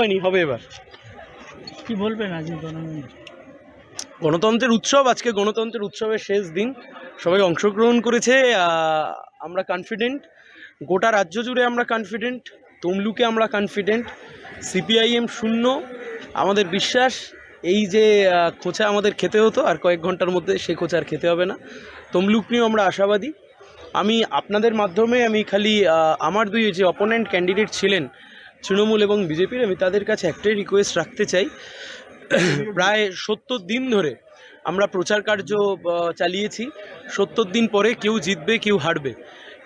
হয়নি হবে এবার। কি বলবেন গণতন্ত্রের উৎসব আজকে গণতন্ত্রের উৎসবের শেষ দিন। সবাই অংশগ্রহণ করেছে আমরা কনফিডেন্ট গোটা রাজ্য জুড়ে আমরা কনফিডেন্ট তমলুকে আমরা কনফিডেন্ট সিপিআইএম শূন্য। আমাদের বিশ্বাস এই যে খোঁচা আমাদের খেতে হতো আর কয়েক ঘণ্টার মধ্যে সেই খোঁচা আর খেতে হবে না। তমলুক নিয়েও আমরা আশাবাদী। আমি আপনাদের মাধ্যমে আমি খালি আমার দুই যে অপোনেন্ট ক্যান্ডিডেট ছিলেন তৃণমূল এবং বিজেপির আমি তাদের কাছে একটাই রিকোয়েস্ট রাখতে চাই। প্রায় সত্তর দিন ধরে আমরা প্রচার কার্য চালিয়েছি। সত্তর দিন পরে কেউ জিতবে কেউ হারবে।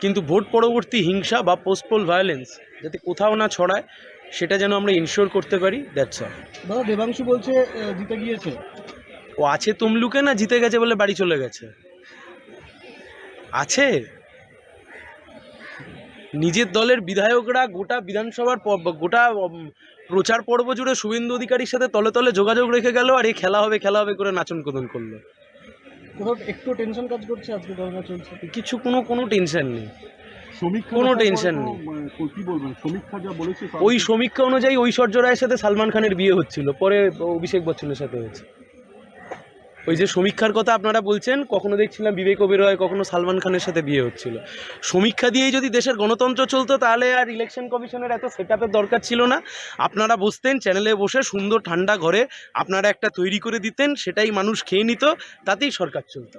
কিন্তু ভোট পরবর্তী হিংসা বা পোস্টপোল ভায়োলেন্স যাতে কোথাও না ছড়ায় সেটা যেন আমরা ইনশিওর করতে পারি দ্যাটস অল দাদা দেবাংশু বলছে জিতে গিয়েছে। ও আছে তমলুকে না জিতে গেছে বলে বাড়ি চলে গেছে? আছে। নিজের দলের বিধায়করা গোটা বিধানসভার প- গোটা প্রচার পর্ব জুড়ে শুভেন্দু অধিকারীর সাথে তলে তলে যোগাযোগ রেখে গেল আর এই খেলা হবে খেলা হবে করে নাচন কোদন করল। কোথাও একটু টেনশন কাজ করছে আজকে চলছে। কিছু কোনো কোনো টেনশন নেই। কোনো তো, নেই। কি বলবেন? সমীক্ষা যা বলেছে ওই সমীক্ষা অনুযায়ী ঐশ্বর্য রায়ের সাথে সালমান খানের বিয়ে হচ্ছিল পরে অভিষেক বচ্চনের সাথে হয়েছে। ওই যে সমীক্ষার কথা আপনারা বলছেন, কখনো দেখছিলাম বিবেক ওবেরয় কখনো সালমান খানের সাথে বিয়ে হচ্ছিল। সমীক্ষা দিয়েই যদি দেশের গণতন্ত্র চলতো, তাহলে আর ইলেকশন কমিশনের এত সেট দরকার ছিল না। আপনারা বসতেন চ্যানেলে বসে সুন্দর ঠান্ডা ঘরে আপনারা একটা তৈরি করে দিতেন, সেটাই মানুষ খেয়ে নিত, তাতেই সরকার চলতো।